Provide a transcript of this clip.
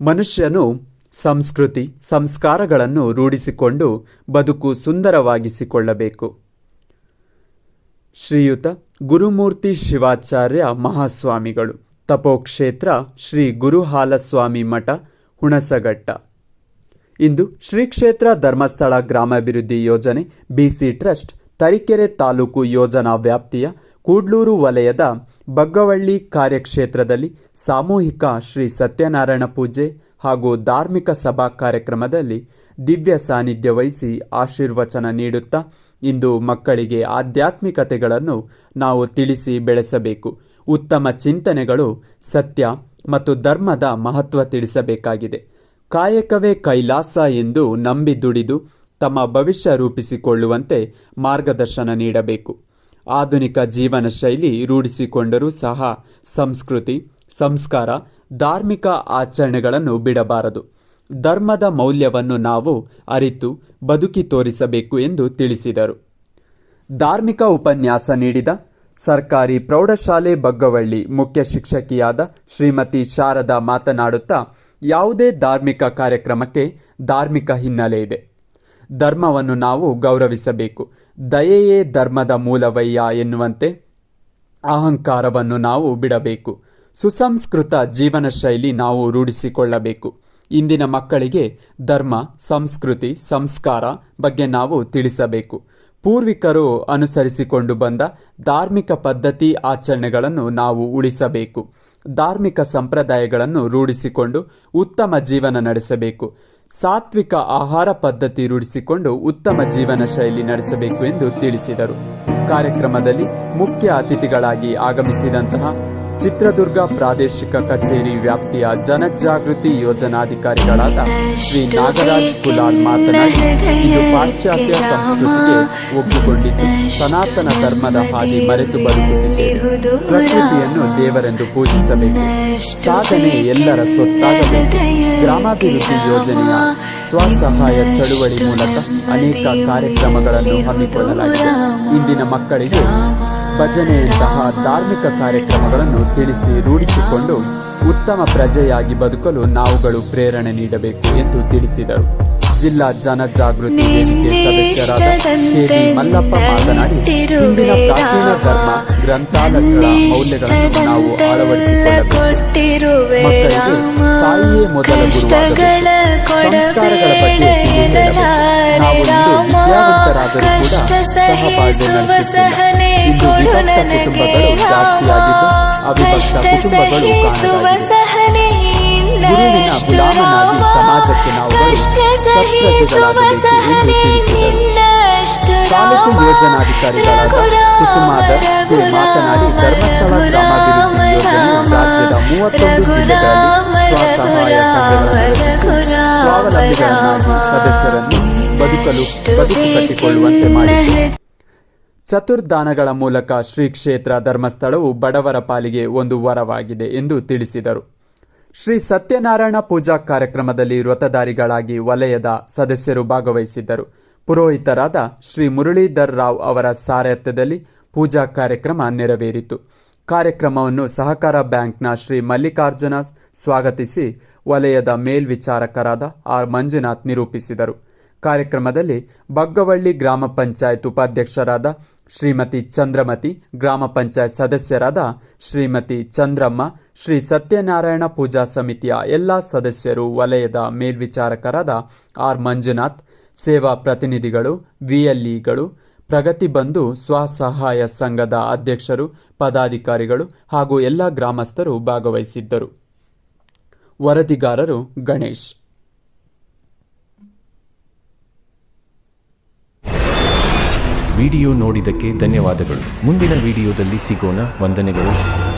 ಮನುಷ್ಯನು ಸಂಸ್ಕೃತಿ, ಸಂಸ್ಕಾರಗಳನ್ನು ರೂಢಿಸಿಕೊಂಡು ಬದುಕು ಸುಂದರವಾಗಿಸಿಕೊಳ್ಳಬೇಕು. ಶ್ರೀಯುತ ಗುರುಮೂರ್ತಿ ಶಿವಾಚಾರ್ಯ ಮಹಾಸ್ವಾಮಿಗಳು. ತಪೋಕ್ಷೇತ್ರ ಶ್ರೀ ಗುರುಹಾಲಸ್ವಾಮಿ ಮಠ, ಹುಣಸಘಟ್ಟ. ಇಂದು ಶ್ರೀ ಕ್ಷೇತ್ರ ಧರ್ಮಸ್ಥಳ ಗ್ರಾಮಾಭಿವೃದ್ಧಿ ಯೋಜನೆ ಬಿಸಿ ಟ್ರಸ್ಟ್, ತರೀಕೆರೆ ತಾಲೂಕು ಯೋಜನಾ ವ್ಯಾಪ್ತಿಯ ಕೂಡ್ಲೂರು ವಲಯದ ಬಗ್ಗವಳ್ಳಿ ಕಾರ್ಯಕ್ಷೇತ್ರದಲ್ಲಿ ಸಾಮೂಹಿಕ ಶ್ರೀ ಸತ್ಯನಾರಾಯಣ ಪೂಜೆ ಹಾಗೂ ಧಾರ್ಮಿಕ ಸಭಾ ಕಾರ್ಯಕ್ರಮದಲ್ಲಿ ದಿವ್ಯ ಸಾನ್ನಿಧ್ಯ ವಹಿಸಿ ಆಶೀರ್ವಚನ ನೀಡುತ್ತಾ ಇಂದು ಮಕ್ಕಳಿಗೆ ಆಧ್ಯಾತ್ಮಿಕತೆಗಳನ್ನು ನಾವು ತಿಳಿಸಿ ಬೆಳೆಸಬೇಕು. ಉತ್ತಮ ಚಿಂತನೆಗಳು ಸತ್ಯ ಮತ್ತು ಧರ್ಮದ ಮಹತ್ವ ತಿಳಿಸಬೇಕಾಗಿದೆ. ಕಾಯಕವೇ ಕೈಲಾಸ ಎಂದು ನಂಬಿ ದುಡಿದು ತಮ್ಮ ಭವಿಷ್ಯ ರೂಪಿಸಿಕೊಳ್ಳುವಂತೆ ಮಾರ್ಗದರ್ಶನ ನೀಡಬೇಕು. ಆಧುನಿಕ ಜೀವನ ಶೈಲಿ ರೂಢಿಸಿಕೊಂಡರೂ ಸಹ ಸಂಸ್ಕೃತಿ, ಸಂಸ್ಕಾರ, ಧಾರ್ಮಿಕ ಆಚರಣೆಗಳನ್ನು ಬಿಡಬಾರದು. ಧರ್ಮದ ಮೌಲ್ಯವನ್ನು ನಾವು ಅರಿತು ಬದುಕಿ ತೋರಿಸಬೇಕು ಎಂದು ತಿಳಿಸಿದರು. ಧಾರ್ಮಿಕ ಉಪನ್ಯಾಸ ನೀಡಿದ ಸರ್ಕಾರಿ ಪ್ರೌಢಶಾಲೆ ಬಗ್ಗವಳ್ಳಿ ಮುಖ್ಯ ಶಿಕ್ಷಕಿಯಾದ ಶ್ರೀಮತಿ ಶಾರದಾ ಮಾತನಾಡುತ್ತಾ, ಯಾವುದೇ ಧಾರ್ಮಿಕ ಕಾರ್ಯಕ್ರಮಕ್ಕೆ ಧಾರ್ಮಿಕ ಹಿನ್ನೆಲೆ ಇದೆ. ಧರ್ಮವನ್ನು ನಾವು ಗೌರವಿಸಬೇಕು. ದಯೆಯೇ ಧರ್ಮದ ಮೂಲವಯ್ಯ ಎನ್ನುವಂತೆ ಅಹಂಕಾರವನ್ನು ನಾವು ಬಿಡಬೇಕು. ಸುಸಂಸ್ಕೃತ ಜೀವನ ಶೈಲಿ ನಾವು ರೂಢಿಸಿಕೊಳ್ಳಬೇಕು. ಇಂದಿನ ಮಕ್ಕಳಿಗೆ ಧರ್ಮ, ಸಂಸ್ಕೃತಿ, ಸಂಸ್ಕಾರ ಬಗ್ಗೆ ನಾವು ತಿಳಿಸಬೇಕು. ಪೂರ್ವಿಕರು ಅನುಸರಿಸಿಕೊಂಡು ಬಂದ ಧಾರ್ಮಿಕ ಪದ್ಧತಿ ಆಚರಣೆಗಳನ್ನು ನಾವು ಉಳಿಸಬೇಕು. ಧಾರ್ಮಿಕ ಸಂಪ್ರದಾಯಗಳನ್ನು ರೂಢಿಸಿಕೊಂಡು ಉತ್ತಮ ಜೀವನ ನಡೆಸಬೇಕು. ಸಾತ್ವಿಕ ಆಹಾರ ಪದ್ಧತಿ ರೂಢಿಸಿಕೊಂಡು ಉತ್ತಮ ಜೀವನ ಶೈಲಿ ನಡೆಸಬೇಕು ಎಂದು ತಿಳಿಸಿದರು. ಕಾರ್ಯಕ್ರಮದಲ್ಲಿ ಮುಖ್ಯ ಅತಿಥಿಗಳಾಗಿ ಆಗಮಿಸಿದಂತಹ ಚಿತ್ರದುರ್ಗ ಪ್ರಾದೇಶಿಕ ಕಚೇರಿ ವ್ಯಾಪ್ತಿಯ ಜನಜಾಗೃತಿ ಯೋಜನಾಧಿಕಾರಿಗಳಾದ ಶ್ರೀ ನಾಗರಾಜ್ ಕುಲಾಲ್ ಮಾತನಾಡಿ, ಇದು ಪಾಶ್ಚಾತ್ಯ ಸಂಸ್ಕೃತಿಗೆ ಒಪ್ಪಿಕೊಂಡಿದ್ದು ಸನಾತನ ಧರ್ಮದ ಹಾದಿ ಮರೆತು ಬದುಕುತ್ತಿದ್ದೇವೆ. ಪ್ರಕೃತಿಯನ್ನು ದೇವರೆಂದು ಪೂಜಿಸಬೇಕು. ಸಾಧನೆ ಎಲ್ಲರ ಸೊತ್ತಾಗಬೇಕು ಗ್ರಾಮಾಭಿವೃದ್ಧಿ ಯೋಜನೆಯ ಸ್ವಸಹಾಯ ಚಳುವಳಿ ಮೂಲಕ ಅನೇಕ ಕಾರ್ಯಕ್ರಮಗಳನ್ನು ಹಮ್ಮಿಕೊಳ್ಳಲಾಗಿದೆ. ಇಂದಿನ ಮಕ್ಕಳಿಗೆ ಭಜನೆಯಂತಹ ಧಾರ್ಮಿಕ ಕಾರ್ಯಕ್ರಮಗಳನ್ನು ತಿಳಿಸಿ ರೂಢಿಸಿಕೊಂಡು ಉತ್ತಮ ಪ್ರಜೆಯಾಗಿ ಬದುಕಲು ನಾವುಗಳು ಪ್ರೇರಣೆ ನೀಡಬೇಕು ಎಂದು ತಿಳಿಸಿದರು. ಜಿಲ್ಲಾ ಜನಜಾಗೃತಿ ವೇದಿಕೆ ಸದಸ್ಯರಾದ ಮಲ್ಲಪ್ಪ ಮಾತನಾಡಿ ಗ್ರಂಥಾಲಯ ಪ್ರಾಚೀನ ಧರ್ಮ ಗ್ರಂಥಾಲಯಗಳ ಮೌಲ್ಯಗಳನ್ನು ನಾವು ಅಳವಡಿಸಿಕೊಳ್ಳಬೇಕು. ಮಕ್ಕಳಿಗೆ ತಾಯಿಯೇ ಮೊದಲ ಕಷ್ಟ ನಾವು ಕಷ್ಟ ಸಹಿಸುವ ಕೂಡ ಜಾಸ್ತಿಯಾಗಿದ್ದು ಅವಿಭಕ್ತ ಕುಟುಂಬಗಳು ಕಾಣಲಾಗಿದೆ ಗುರುವಿನ ಗುಲಾಮನಾಗಿ ಸಮಾಜಕ್ಕೆ ನಾವುಗಳು ಸತ್ಪ್ರಜೆಗಳಾಗಬೇಕು ಎಂದು ತಿಳಿಸಿದರು. ತಾಲೂಕು ಯೋಜನಾಧಿಕಾರಿಗಳಾದ ಕುಸುಮಾಧರ್ ಮಾತನಾಡಿ ಧರ್ಮಸ್ಥಳ ಗ್ರಾಮಾಭಿವೃದ್ಧಿ ಯೋಜನೆಯು ರಾಜ್ಯದ ಮೂವತ್ತೊಂದು ಜಿಲ್ಲೆಗಳಲ್ಲಿ ಸ್ವಸಹಾಯ ಸ್ವಾವಲಂಬಿಗಳನ್ನಾಗಿ ಸದಸ್ಯರನ್ನು ಬದುಕಲು ಬದುಕು ಕಟ್ಟಿಕೊಳ್ಳುವಂತೆ ಮಾಡಿತು ಚತುರ್ದಾನಗಳ ಮೂಲಕ ಶ್ರೀ ಕ್ಷೇತ್ರ ಧರ್ಮಸ್ಥಳವು ಬಡವರ ಪಾಲಿಗೆ ಒಂದು ವರವಾಗಿದೆ ಎಂದು ತಿಳಿಸಿದರು. ಶ್ರೀ ಸತ್ಯನಾರಾಯಣ ಪೂಜಾ ಕಾರ್ಯಕ್ರಮದಲ್ಲಿ ವ್ರತಧಾರಿಗಳಾಗಿ ವಲಯದ ಸದಸ್ಯರು ಭಾಗವಹಿಸಿದ್ದರು. ಪುರೋಹಿತರಾದ ಶ್ರೀ ಮುರಳೀಧರ್ ರಾವ್ ಅವರ ಸಾರಥ್ಯದಲ್ಲಿ ಪೂಜಾ ಕಾರ್ಯಕ್ರಮ ನೆರವೇರಿತು. ಕಾರ್ಯಕ್ರಮವನ್ನು ಸಹಕಾರ ಬ್ಯಾಂಕ್ನ ಶ್ರೀ ಮಲ್ಲಿಕಾರ್ಜುನ ಸ್ವಾಗತಿಸಿ ವಲಯದ ಮೇಲ್ವಿಚಾರಕರಾದ ಆರ್ ಮಂಜುನಾಥ್ ನಿರೂಪಿಸಿದರು. ಕಾರ್ಯಕ್ರಮದಲ್ಲಿ ಬಗ್ಗವಳ್ಳಿ ಗ್ರಾಮ ಪಂಚಾಯತ್ ಉಪಾಧ್ಯಕ್ಷರಾದ ಶ್ರೀಮತಿ ಚಂದ್ರಮತಿ, ಗ್ರಾಮ ಪಂಚಾಯತ್ ಸದಸ್ಯರಾದ ಶ್ರೀಮತಿ ಚಂದ್ರಮ್ಮ, ಶ್ರೀ ಸತ್ಯನಾರಾಯಣ ಪೂಜಾ ಸಮಿತಿಯ ಎಲ್ಲ ಸದಸ್ಯರು, ವಲಯದ ಮೇಲ್ವಿಚಾರಕರಾದ ಆರ್ ಮಂಜುನಾಥ್, ಸೇವಾ ಪ್ರತಿನಿಧಿಗಳು, ವಿಎಲ್ಇಗಳು ಪ್ರಗತಿ ಬಂಧು ಸ್ವಸಹಾಯ ಸಂಘದ ಅಧ್ಯಕ್ಷರು, ಪದಾಧಿಕಾರಿಗಳು ಹಾಗೂ ಎಲ್ಲ ಗ್ರಾಮಸ್ಥರು ಭಾಗವಹಿಸಿದ್ದರು. ವರದಿಗಾರರು ಗಣೇಶ್. ವಿಡಿಯೋ ನೋಡಿದ್ದಕ್ಕೆ ಧನ್ಯವಾದಗಳು. ಮುಂದಿನ ವಿಡಿಯೋದಲ್ಲಿ ಸಿಗೋಣ. ವಂದನೆಗಳು.